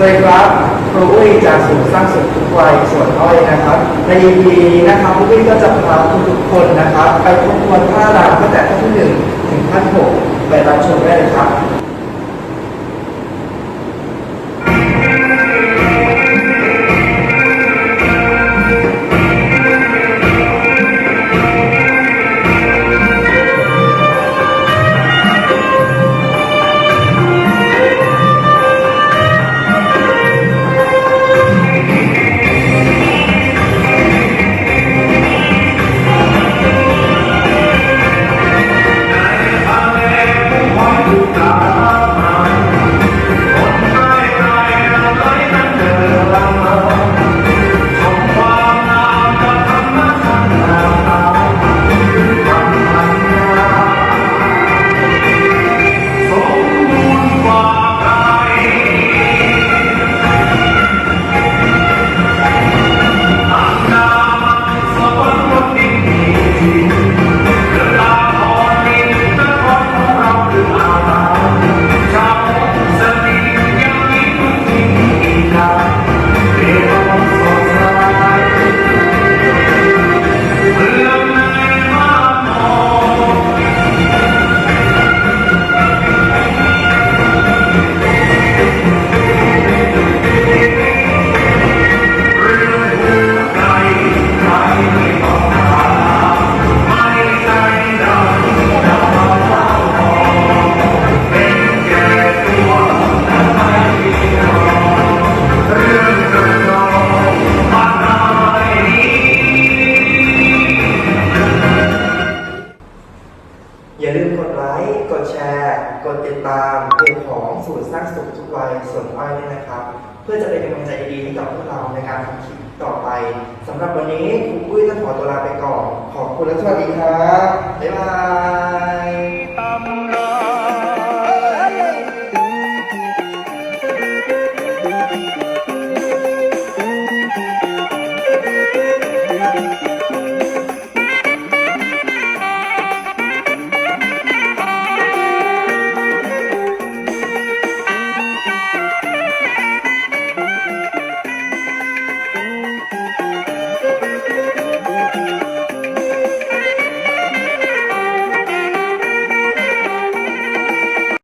สวัสดีครับครูอุ้ยจากศูนย์สร้างสุขทุกวัยสวนอ้อยนะครับ ใน EP นี้นะครับครูอุ้ยก็จะพาทุกๆคนนะครับ ไปทบทวนท่ารำตั้งแต่ท่านที่หนึ่งถึงท่านหกไปรับชมได้เลยครับ อ ร์กดติดตามเพจของสูตรสร้างสุขทุกวัยส่วนอ้อยเนี่ยนะครับ เพื่อจะเป็นกำลังใจดีให้กับพวกเราในการทำคลิปต่อไปสำหรับวันนี้คุณปุ้ยจะขอตัวลาไปก่อนขอบคุณและสวัสดีครับบ๊ายบาย